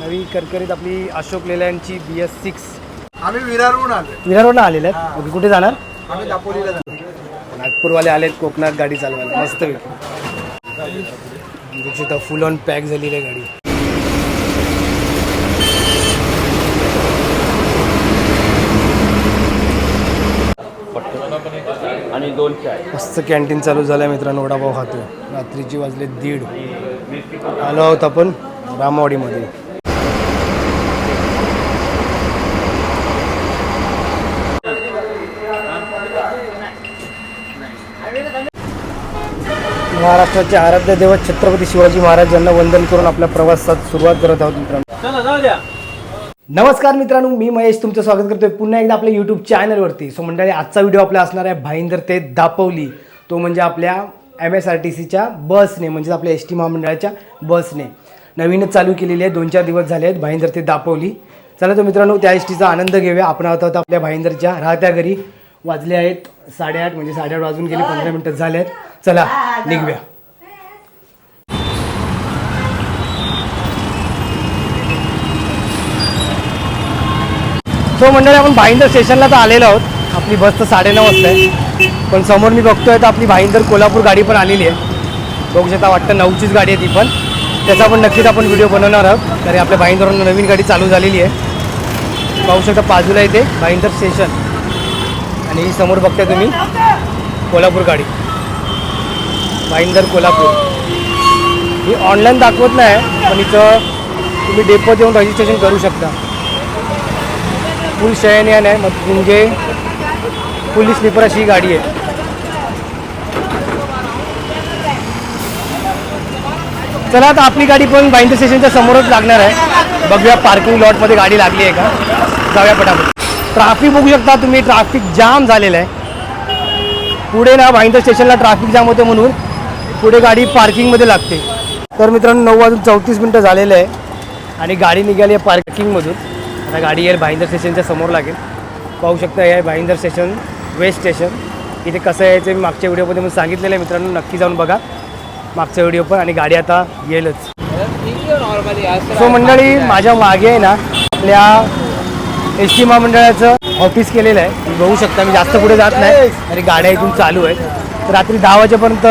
नवी करकरीत आपली अशोक लेलँडची बी एस सिक्स आम्ही विरारहून आलो विरारवरून आलेले आहेत. ओके कुठे जाणार? आम्ही दापोलीला जातो नागपूरवाले आलेत कोकणात गाडी चालवायला. मस्त पैकी फुल ऑन पॅक झालेली आहे गाडी. आणि दोन चाय. मस्त कॅन्टीन चालू झालं मित्रांनो वडापाव खातोय. रात्रीची वाजले दीड. आलो आहोत आपण रामवाडीमध्ये. महाराष्ट्राचे आराध्य दैवत छत्रपती शिवाजी महाराज यांना वंदन करून आपल्या प्रवासात सुरुवात करत आहोत मित्रांनो. नमस्कार मित्रांनो मी महेश तुमचं स्वागत करतोय पुन्हा एकदा आपल्या यूट्यूब चॅनलवरती सो मंडळी आजचा व्हिडिओ आपला असणार आहे भाईंदर ते दापोली तो म्हणजे आपल्या एम एस आर टी सीच्या बसने म्हणजे आपल्या एस टी महामंडळाच्या बसने. नवीनच चालू केलेली आहे दोन चार दिवस झाले आहेत भाईंदर ते दापोली चला तर मित्रांनो त्या एस टीचा आनंद घेऊया. आपण आता आपल्या भाईंदरच्या राहत्या घरी. वाजले आहेत साडेआठ म्हणजे साडेआठ वाजून गेले पंधरा मिनटं झाले आहेत चला निघूया. सो मंडळी आपण भाईंदर स्टेशनला तर आलेलो आहोत. आपली बस तर साडेनऊ वाजता आहे पण समोर मी बघतोय तर आपली भाईंदर कोल्हापूर गाडी पण आलेली आहे. बघू शकता वाटतं नऊचीच गाडी आहे ती पण. त्याचा पण नक्कीच आपण व्हिडिओ बनवणार आहोत. कारण आपल्या भाईंदरवरून नवीन गाडी चालू झालेली आहे. पाहू शकता बाजूला येते भाईंदर स्टेशन. आणि ही समोर बघताय तुम्ही कोल्हापूर गाडी. भाईंदर कोल्हापूर. ही ऑनलाईन दाखवत नाही पण इथं तुम्ही डेपोत येऊन रजिस्ट्रेशन करू शकता. फुल शयनयान आहे मग म्हणजे पुलिस स्लीपर अशी ही गाडी आहे. चला आता आपली गाडी पण बाईंदर स्टेशनच्या समोरच लागणार आहे. बघूया पार्किंग लॉटमध्ये गाडी लागली आहे का? जाऊया पटापट. ट्राफिक बघू शकता तुम्ही ट्राफिक जाम झालेलं आहे. पुढे ना भाईंदर स्टेशनला ट्राफिक जाम होते म्हणून पुढे गाडी पार्किंगमध्ये लागते. तर मित्रांनो नऊ वाजून चौतीस मिनटं झालेलं आहे आणि गाडी निघाली आहे पार्किंगमधून. आता गाडी येईल भाईंदर स्टेशनच्या समोर लागेल. पाहू शकता हे भाईंदर स्टेशन वेस्ट स्टेशन. इथे कसं यायचं मी मागच्या व्हिडिओमध्ये मी सांगितलेलं आहे मित्रांनो नक्की जाऊन बघा. मागचा व्हिडिओ पण आणि गाडी आता येईलच. सो मंडळी माझ्या मागे आहे ना आपल्या एस टी महामंडळाचं ऑफिस केलेलं आहे. तुम्ही बघू शकता मी जास्त पुढे जात नाही आणि गाड्या इथून चालू आहेत. तर रात्री दहा वाजेपर्यंत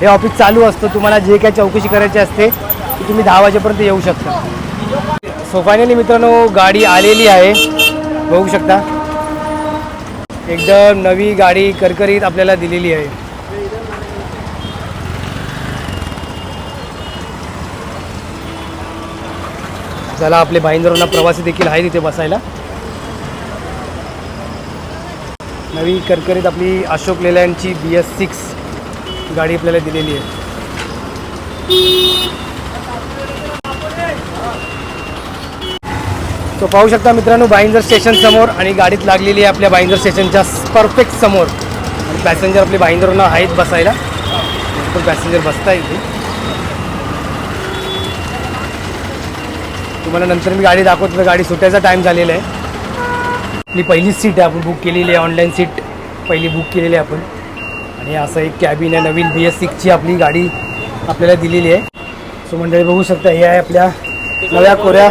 हे ऑफिस चालू असतं. तुम्हाला जे काही चौकशी करायची असते ती तुम्ही दहा वाजेपर्यंत येऊ शकता. सो फायनली मित्रांनो गाडी आलेली आहे. बघू शकता. एकदम नवी गाडी करकरीत आपल्याला दिलेली आहे. चला आपले भाईंदरांना प्रवासी देखील आहे तिथे बसायला. नवी करकरीत आपली अशोक लेलँडची बी एस सिक्स गाडी आपल्याला दिलेली आहे. तो पाहू शकता मित्रांनो बाईंजर स्टेशन समोर आणि गाडीत लागलेली आहे आपल्या बाईंजर स्टेशनच्या परफेक्ट समोर. आणि पॅसेंजर आपले बाईंजरना आहेत बसायला. पण पॅसेंजर बसता इथे. तुम्हाला नंतर मी गाडी दाखवतो. गाडी सुटायचा टाईम झालेला आहे. आपली पहिलीच सीट आहे आपण बुक केलेली आहे ऑनलाईन सीट पहिली बुक केलेली आहे आपण. आणि असं एक कॅबिन आहे नवीन बी एस सिक्सची आपली गाडी आपल्याला दिलेली आहे. सो मंडळी बघू शकता हे आहे आपल्या नव्या कोऱ्या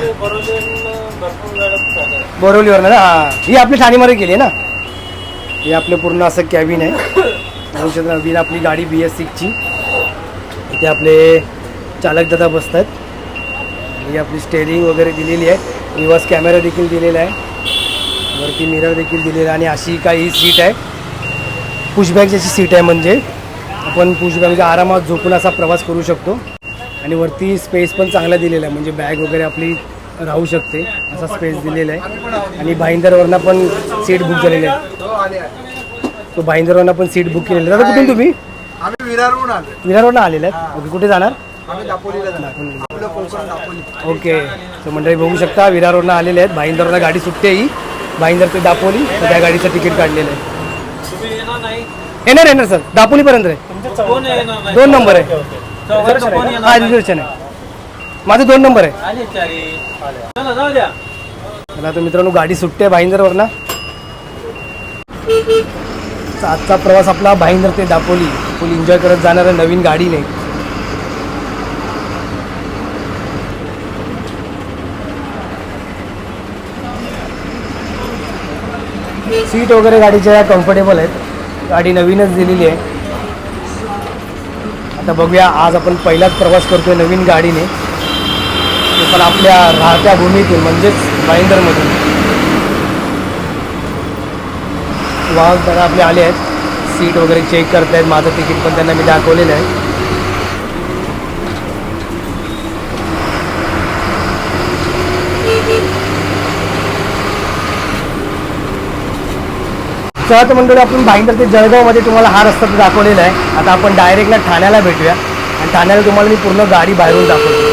बोरवलीवर ना? हां. ही आपली ठाणेमध्ये गेली आहे ना? हे आपलं पूर्ण असं कॅबिन आहे. बघू शकता नवीन आपली गाडी बी एस सिक्सची इथे आपले चालक दादा बसतात ही आपली स्टेरिंग वगैरे दिलेली आहे. रिवर्स कॅमेरा देखील दिलेला आहे. वरती मिरर देखील दिलेला आहे आणि अशी काही सीट आहे. पुशबॅग जशी सीट आहे म्हणजे. आपण पुशबॅग म्हणजे आरामात झोपून असा प्रवास करू शकतो. आणि वरती स्पेस पण चांगला दिलेला आहे. म्हणजे बॅग वगैरे आपली राहू शकते. असा स्पेस दिलेला आहे. आणि भाईंदरवरनं पण सीट बुक झालेली आहे. तो आहे. भाईंदरवरनं पण सीट बुक केलेली आहे. कुठून तुम्ही? विरारवरनं आलेले आहेत ओके कुठे जाणार? ओके. तर मंडळी बघू शकता विरारवरनं आलेले आहेत. भाईंदरवरनं गाडी सुटते ही भाईंदर ते दापोली तर त्या गाडीचं तिकीट काढलेलं आहे. तुम्ही येणार नाही येणार येणार सर. दापोलीपर्यंत आहे कोण येणार नाही दोन नंबर आहे. चौघांचं कोण हा येणार नाही? रिझर्वेशन आहे. माझं दोन नंबर आहे. आले चारी चला जाऊ द्या मला आता मित्रांनो गाडी सुटते भाईंदरवरनं ना आजचा प्रवास आपला भाईंदर ते दापोली. फुल एन्जॉय करत जाणार नवीन गाडीने सीट वगैरे गाडीच्या कम्फर्टेबल आहेत. गाडी नवीनच दिलेली आहे. आता बघूया आज आपण पहिलाच प्रवास करतोय नवीन गाडीने. ते पण आपल्या राहत्या भूमीतून म्हणजेच भाईंदरमधून वाहक दादा आपले आले आहेत. सीट वगैरे चेक करतायत. माझं तिकीट पण त्यांना मी दाखवलेलं आहे. तर मंडळी आपण भाईंदर ते जळगावमध्ये तुम्हाला हा रस्ता तर दाखवलेला आहे. आता आपण डायरेक्टला ठाण्याला भेटूया. आणि ठाण्याला तुम्हाला मी पूर्ण गाडी बाहेरून दाखवतो.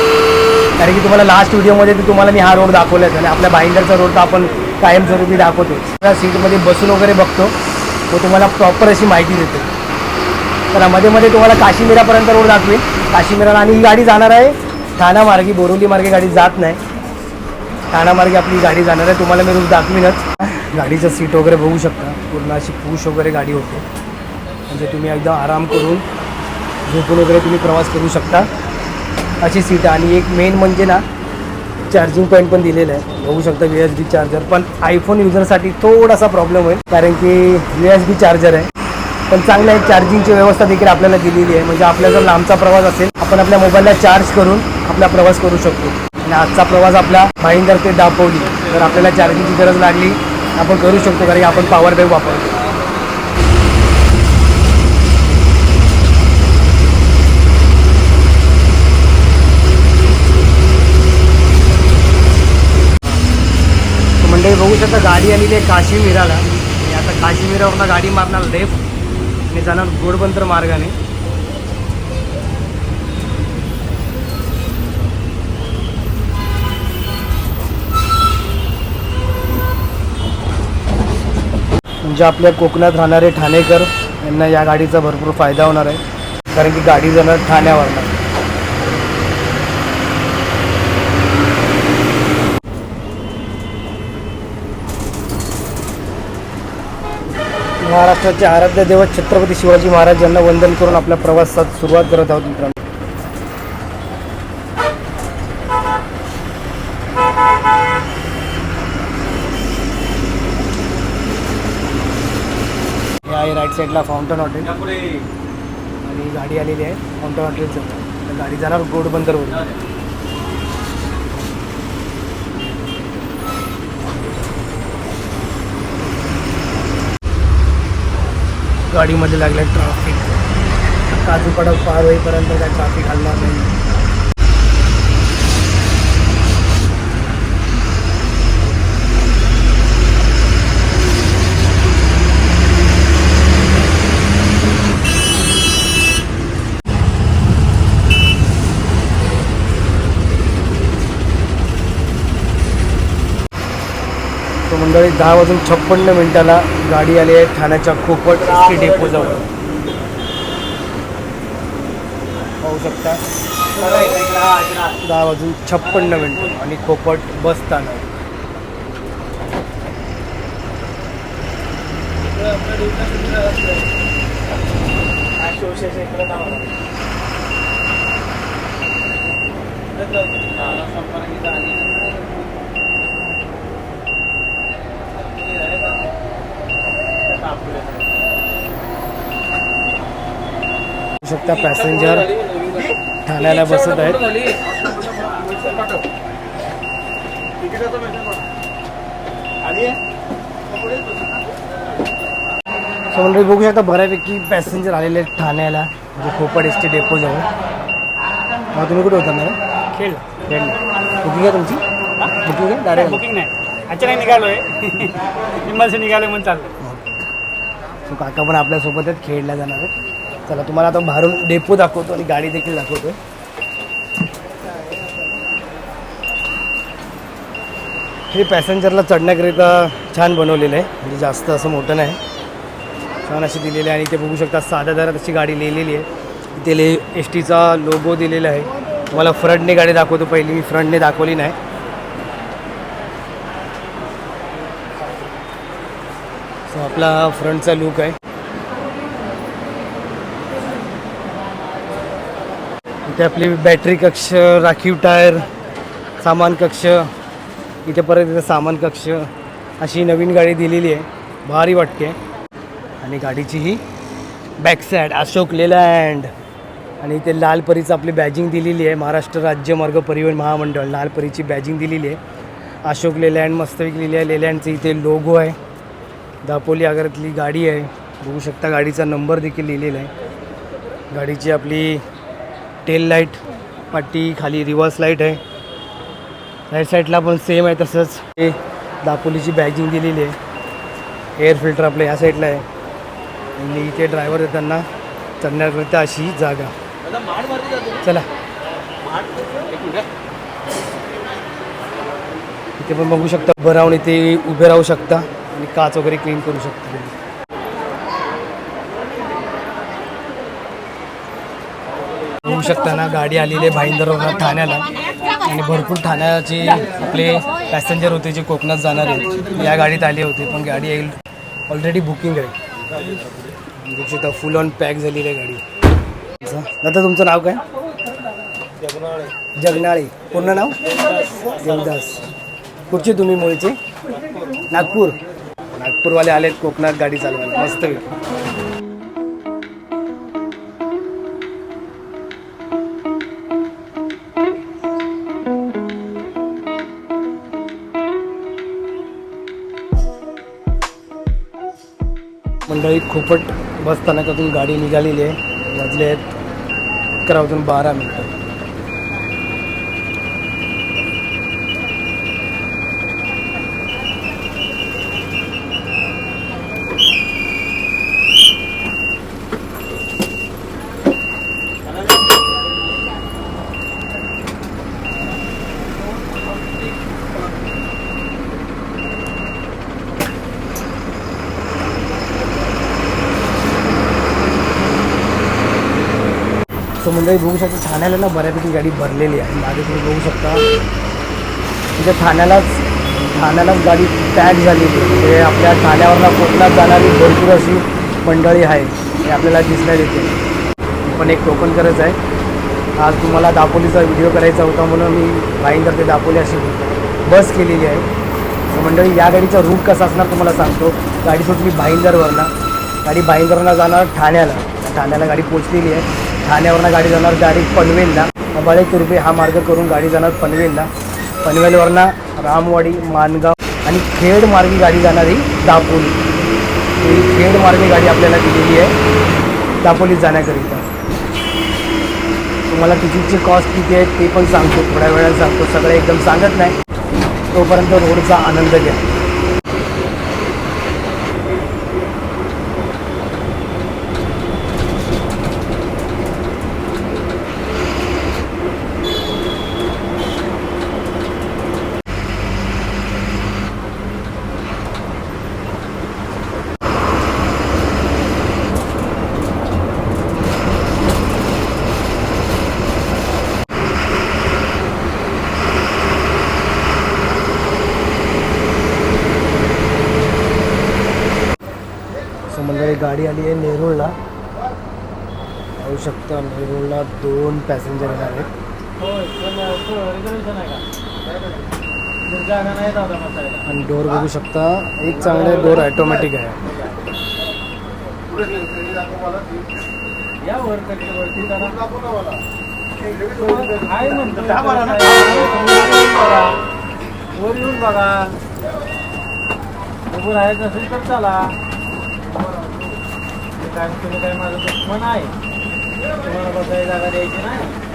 कारण की तुम्हाला लास्ट व्हिडिओमध्ये तर तुम्हाला मी हा रोड दाखवलाच आणि आपल्या भाईंदरचा रोड तर आपण कायमस्वरूपी दाखवतो त्या सीटमध्ये बसून वगैरे बघतो. तो तुम्हाला प्रॉपर अशी माहिती देतो. तर मध्ये मध्ये तुम्हाला काशीमिरापर्यंत रोड दाखवेल काशीमिराला आणि ही गाडी जाणार आहे. ठाणा मार्गी मार्गे गाडी जात नाही. ठाणा मार्गे आपली गाडी जाणार आहे. तुम्हाला मी रोज दाखवीनच. गाडीचं सीट वगैरे बघू शकता. पूर्ण अशी पुश वगैरे गाडी होते. म्हणजे तुम्ही एकदम आराम करून झोपून वगैरे तुम्ही प्रवास करू शकता. अशी सीट आहे. आणि एक मेन म्हणजे ना चार्जिंग पॉईंट पण दिलेलं आहे. बघू शकता यू एस बी चार्जर पण आयफोन युजरसाठी थोडासा प्रॉब्लेम होईल. कारण की यू एस बी चार्जर आहे. पण चांगलं आहे. चार्जिंगची व्यवस्था देखील आपल्याला दिलेली आहे. म्हणजे आपला जर लांबचा प्रवास असेल आपण आपल्या मोबाईलला चार्ज करून आपला प्रवास करू शकतो. आणि आजचा प्रवास आपला भाईंदर ते दापोली तर आपल्याला चार्जिंगची गरज लागली. आपण करू शकतो कारण की आपण पॉवर बँक वापरतो. मंडळी बघू शकता गाडी आलेली आहे काशीमिराला आणि आता काशीमिरावरनं गाडी मारणार लेफ्ट. आणि जाणार गोडबंतर मार्गाने. म्हणजे आपल्या कोकणात राहणारे ठाणेकर यांना या गाडीचा भरपूर फायदा होणार आहे. कारण की गाडी जाणार ठाण्यावरनं. महाराष्ट्राचे आराध्य देवत छत्रपती शिवाजी महाराज यांना वंदन करून आपल्या प्रवासात सुरुवात करत आहोत मित्रांनो. साईडला फाउंटन हॉटेल आणि गाडी आलेली आहे. फाउंटन हॉटेलचं तर गाडी जाणार गोडबंदरवरून. गाडीमध्ये लागलं ट्रॅफिक काजूपाडा पार होईपर्यंत काय ट्रॅफिक हलणार नाही. सकाळी दहा वाजून छप्पन्न मिनिटाला गाडी आली आहे ठाण्याच्या खोपट एस टी डेपोजवळ. पाहू शकता? दहा वाजून छप्पन्न मिनिट आणि खोपट बसताना स्थानक. शकता पॅसेंजर ठाण्याला बसत आहेत. सो मंडळी बघू शकता बऱ्यापैकी पॅसेंजर आलेले आहेत ठाण्याला. म्हणजे खोपड एस टी डेपोजवळ मग तुम्ही कुठे होता मॅडम खेळ. खेळ. बुकिंग आहे तुमची? बुकिंग आहे? डायरेक्ट बुकिंग नाही. अचानक निघालोय. इमर्जन्सी निघालोय म्हणून चाललं सो काका पण आपल्यासोबतच खेळल्या खेळला जाणार आहेत. चला तुम्हाला आता बाहेरून डेपो दाखवतो आणि गाडी देखील दाखवतो हे पॅसेंजरला चढण्याकरिता छान बनवलेलं आहे. म्हणजे जास्त असं मोठं नाही. छान अशी दिलेली आहे आणि ते बघू शकता साध्या दरात अशी गाडी लिहिलेली आहे. इथे ले एस टीचा लोगो दिलेला आहे. तुम्हाला फ्रंटने गाडी दाखवतो. पहिली मी फ्रंटने दाखवली नाही. सो आपला फ्रंटचा लुक आहे. इथे आपली बॅटरी कक्ष राखीव टायर सामान कक्ष. इथे परत इथे सामान कक्ष. अशी नवीन गाडी दिलेली आहे. भारी वाटते. आणि गाडीची ही बॅक साईड अशोक लेलँड आणि इथे लालपरीचं आपली बॅजिंग दिलेली आहे. महाराष्ट्र राज्य मार्ग परिवहन महामंडळ लालपरीची बॅजिंग दिलेली आहे. अशोक लेलँड मस्त विकलेली आहे. लेलँडचं इथे लोगो आहे. दापोली आगारातली गाडी आहे. बघू शकता गाडीचा नंबर देखील लिहिलेला आहे. गाडीची आपली टेल लाइट पाटी खाली रिव्हर्स लाइट आहे. राईट साईडला पण सेम आहे तसंच. हे दापोलीची बॅजिंग दिलेली आहे. एअर फिल्टर आपलं या साईडला आहे. आणि इथे ड्रायव्हर येताना चढण्याकरिता अशी जागा. चला. इथे पण बघू शकता भरावून इथे उभे राहू शकता. आणि काच वगैरे क्लीन करू शकता तुम्ही. बघू शकता ना गाडी आलेली आहे भाईंदरवरून ठाण्याला. आणि भरपूर ठाण्याचे आपले पॅसेंजर होते जे कोकणात जाणार आहेत. या गाडीत आले होते पण गाडी येईल. ऑलरेडी बुकिंग आहे. बघू शकता फुल ऑन पॅक झालेली आहे गाडी. दादा तुमचं नाव काय? जगनाळे. पूर्ण नाव? देवदास. कुठचे तुम्ही मुळचे? नागपूर. नागपूरवाले आलेत कोकणात गाडी चालवायला. मस्त मंडळी खोपट बस स्थानकातून गाडी निघालेली आहे. वाजले आहेत अकरा वाजून बारा मिनटं. मंडळी बघू शकता. ठाण्याला ना बऱ्यापैकी गाडी भरलेली आहे. मागे तुम्ही बघू शकता. म्हणजे ठाण्यालाच ठाण्यालाच गाडी पॅक झालेली आहे. म्हणजे आपल्या ठाण्यावरला कोकणात जाणारी भरपूर अशी मंडळी आहे हे आपल्याला दिसण्यात येते पण एक टोकन करत आहे. आज तुम्हाला दापोलीचा व्हिडिओ करायचा होता म्हणून मी भाईंदर ते दापोली अशी बस केलेली आहे. मंडळी या गाडीचा रूट कसा असणार तुम्हाला सांगतो. गाडी सुटली भाईंदरवरनं. गाडी भाईंदरवरनं जाणार ठाण्याला. ठाण्याला गाडी पोचलेली आहे. ठाण्यावरनं गाडी जाणार डायरेक्ट पनवेलला. अबाळे तुर्बे हा मार्ग करून गाडी जाणार पनवेलला. पनवेलवरनं रामवाडी मानगाव आणि खेड मार्गी गाडी जाणारी दापोली. ही खेड मार्गी गाडी आपल्याला दिलेली आहे. दापोलीत जाण्याकरिता. तुम्हाला तिकीटची कॉस्ट किती आहे ते पण सांगतो. थोड्या वेळात सांगतो. सगळं एकदम सांगत नाही. तोपर्यंत रोडचा आनंद घ्या सो मंडळी गाडी आली आहे नेरूळला. पाहू शकता नेरूळला दोन पॅसेंजर येणार आहेत. आणि डोर बघू शकता एक चांगले डोर ऑटोमॅटिक आहे. वर येऊन बघा. उभं राहायचं असेल तर चला. काय तुम्ही काय माझं दुश्मन आहे. तुम्हाला बसायला जागा द्यायची नाही.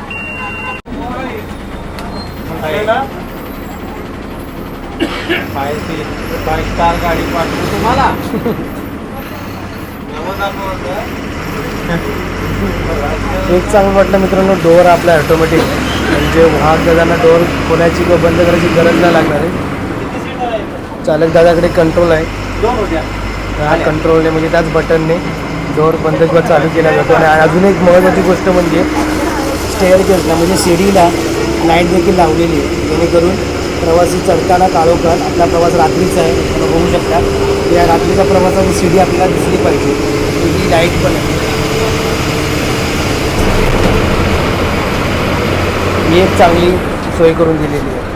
स्टार गाडी पाठवू तुम्हाला. एक चांगलं वाटलं मित्रांनो डोअर आपला ऑटोमॅटिक म्हणजे वाहक दादांना डोअर खोलायची किंवा बंद करायची गरज नाही लागणार आहे. चालक दादाकडे कंट्रोल आहे. हा कंट्रोलने म्हणजे त्याच बटनने डोअर बंद किंवा चालू केला जातो आणि अजून एक महत्त्वाची गोष्ट म्हणजे स्टेअर केसला म्हणजे शिडीला लाइट देखील लावलेली आहे. जेणेकरून प्रवासी चढताना काळोखात आपला प्रवास रात्रीचा आहे आपण बघू शकता. या रात्रीच्या प्रवासाची शिडी आपल्याला दिसली पाहिजे. ही लाइट पण आहे. ही एक चांगली सोय करून दिलेली आहे.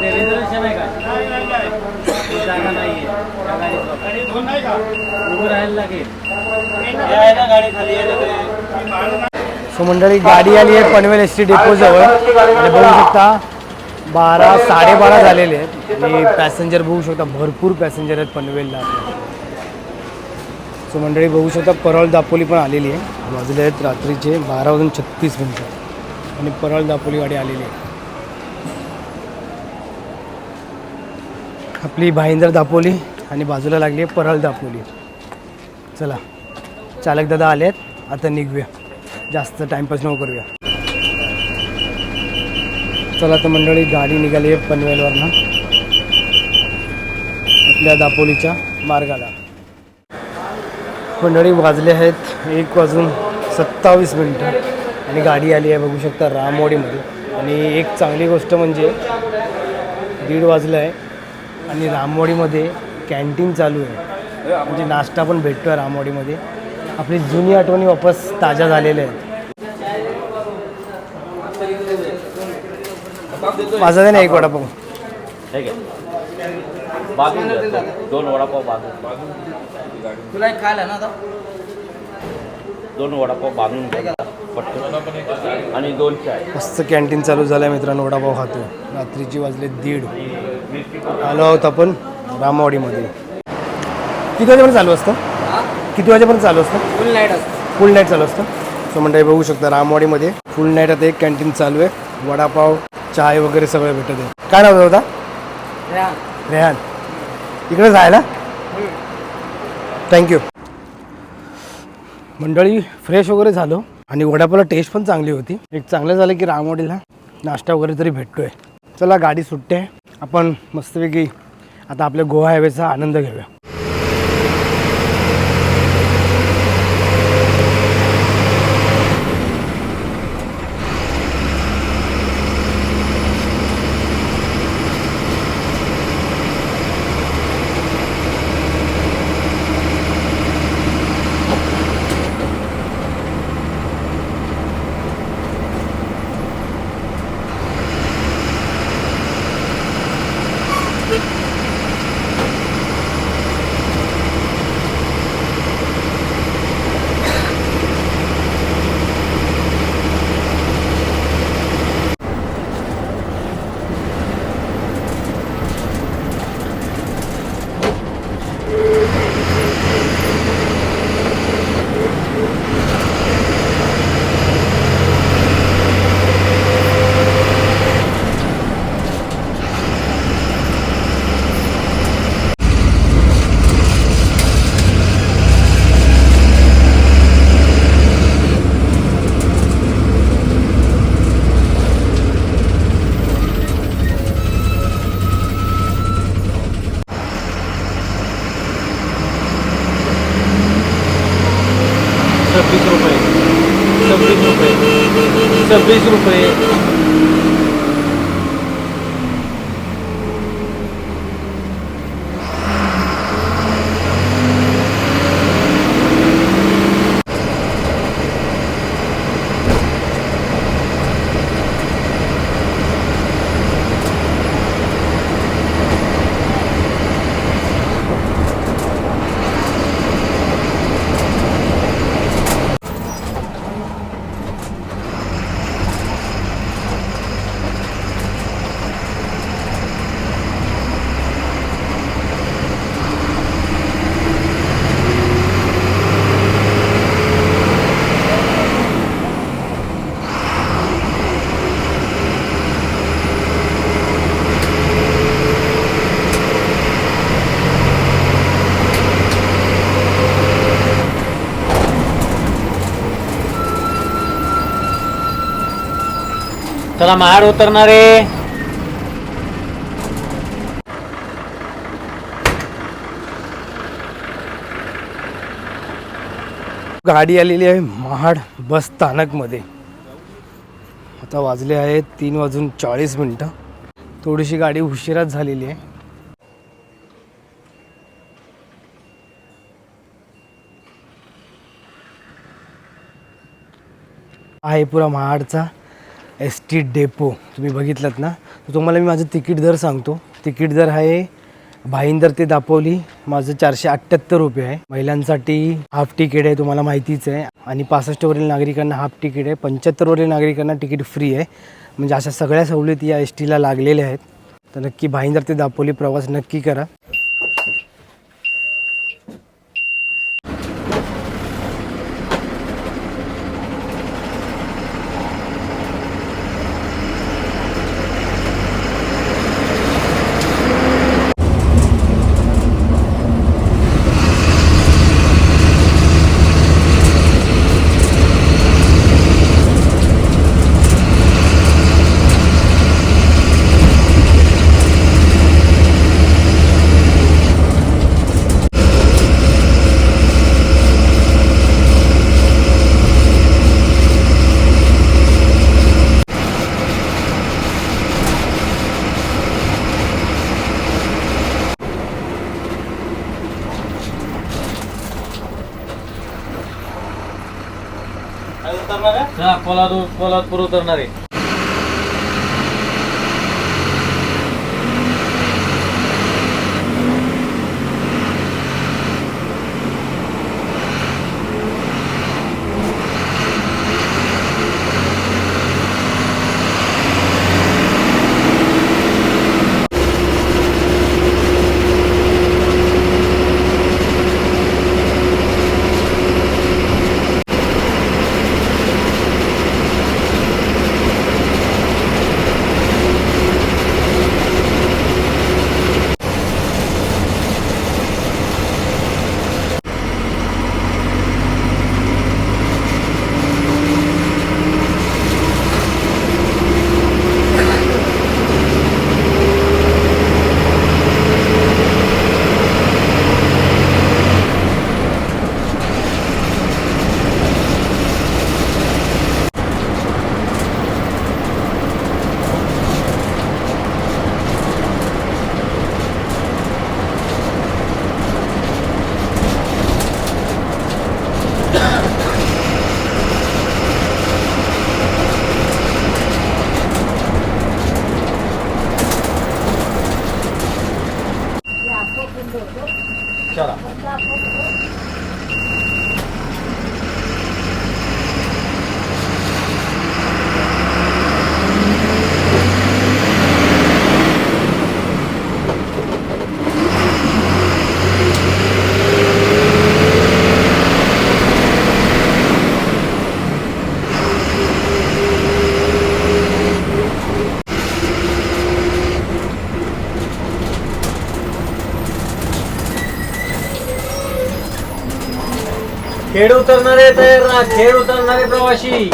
तर का जागा नाहीये. त्या गाडीत उभं राहायला लागेल. गाडी खाली सो मंडळी गाडी आली आहे पनवेल एस टी डेपो जवळ. बघू शकता बारा साडेबारा झालेले आहेत. आणि पॅसेंजर बघू शकता भरपूर पॅसेंजर आहेत पनवेलला. सो मंडळी बघू शकता परळ दापोली पण आलेली आहे. वाजले आहेत रात्रीचे बारा वाजून छत्तीस मिनटं. आणि परळ दापोली गाडी आलेली आहे. आपली भाईंदर दापोली आणि बाजूला लागली आहे परळ दापोली. चला चालक दादा आले आहेत आता निघूया. जास्त टाइमपास नको करूया. चला तर मंडळी गाडी निघाली आहे पनवेलवरनं. आपल्या दापोलीच्या मार्गाला. मंडळी वाजले आहेत एक वाजून सत्तावीस मिनटं. आणि गाडी आली आहे बघू शकता रामवाडीमध्ये. आणि एक चांगली गोष्ट म्हणजे दीड वाजलं आहे. आणि रामवाडीमध्ये कॅन्टीन चालू आहे. म्हणजे नाश्ता पण भेटतो आहे रामवाडीमध्ये. आपली जुनी आठवणी वापस ताज्या झालेल्या आहेत. माझा दे ना एक वडापाव. ठीक आहे. दोन वडापाव बाजून. तुला एक खायला ना आता? दोन वडापाव बांधून पटकन. आणि दोन चाय मस्त कॅन्टीन चालू झालं आहे मित्रांनो वडापाव खातो रात्रीची वाजले दीड. आलो आहोत आपण रामवाडीमध्ये. किती वाजेपर्यंत चालू असतं? किती वाजेपर्यंत चालू असतं? फुल नाईट असतो. फुल नाईट चालू असतं. सो मंडळी बघू शकता रामवाडीमध्ये. फुल नाईट आता एक कॅन्टीन चालू आहे. वडापाव चाय वगैरे सगळं भेटत आहे. काय नाव होता रेहान. इकडे जायला? थँक्यू मंडळी फ्रेश वगैरे झालो. आणि वडापावला टेस्ट पण चांगली होती. एक चांगलं झालं की रामवाडीला नाश्ता वगैरे तरी भेटतोय. चला गाडी सुटते. आपण मस्तपैकी आता आपल्या गोवा हायवेचा आनंद घेऊया. चला महाड उतरणारे गाडी आलेली आहे महाड बस स्थानकमध्ये. आता वाजले आहेत तीन वाजून चाळीस मिनटं. थोडीशी गाडी उशिराच झालेली आहे. आहे पुरा महाडचा. S T depot. तुम्ही बघितलात ना? तर तुम्हाला मी माझं तिकीट दर सांगतो. तिकीट दर आहे भाईंदर ते दापोली माझं चारशे अठ्ठ्याहत्तर रुपये आहे. महिलांसाठी हाफ तिकीट आहे तुम्हाला माहितीच आहे. आणि पासष्टवरील नागरिकांना हाफ तिकीट आहे. पंच्याहत्तरवरील नागरिकांना तिकीट फ्री आहे. म्हणजे अशा सगळ्या सवलती या एस टीला लागलेल्या आहेत. तर नक्की भाईंदर ते दापोली प्रवास नक्की करा. चला पोलादूर पोलादपूर उतरणार. आहे खेड उतरणारे तयार राहा खेड उतरणारे प्रवासी.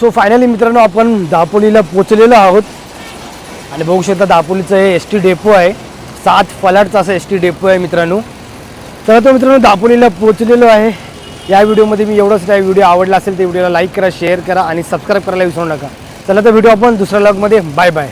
सो फायनली मित्रांनो आपण दापोलीला पोचलेलो आहोत. आणि बघू शकता दापोलीचं हे एस टी डेपो आहे. सात फलाटचा असं एस टी डेपो आहे मित्रांनो. तर तो मित्रांनो दापोलीला पोचलेलो आहे. या व्हिडिओमध्ये मी एवढंच काय व्हिडिओ आवडला असेल तर व्हिडिओला लाईक करा शेअर करा आणि सबस्क्राईब करायला विसरू नका. चला तर व्हिडिओ आपण दुसऱ्या लॉगमध्ये बाय बाय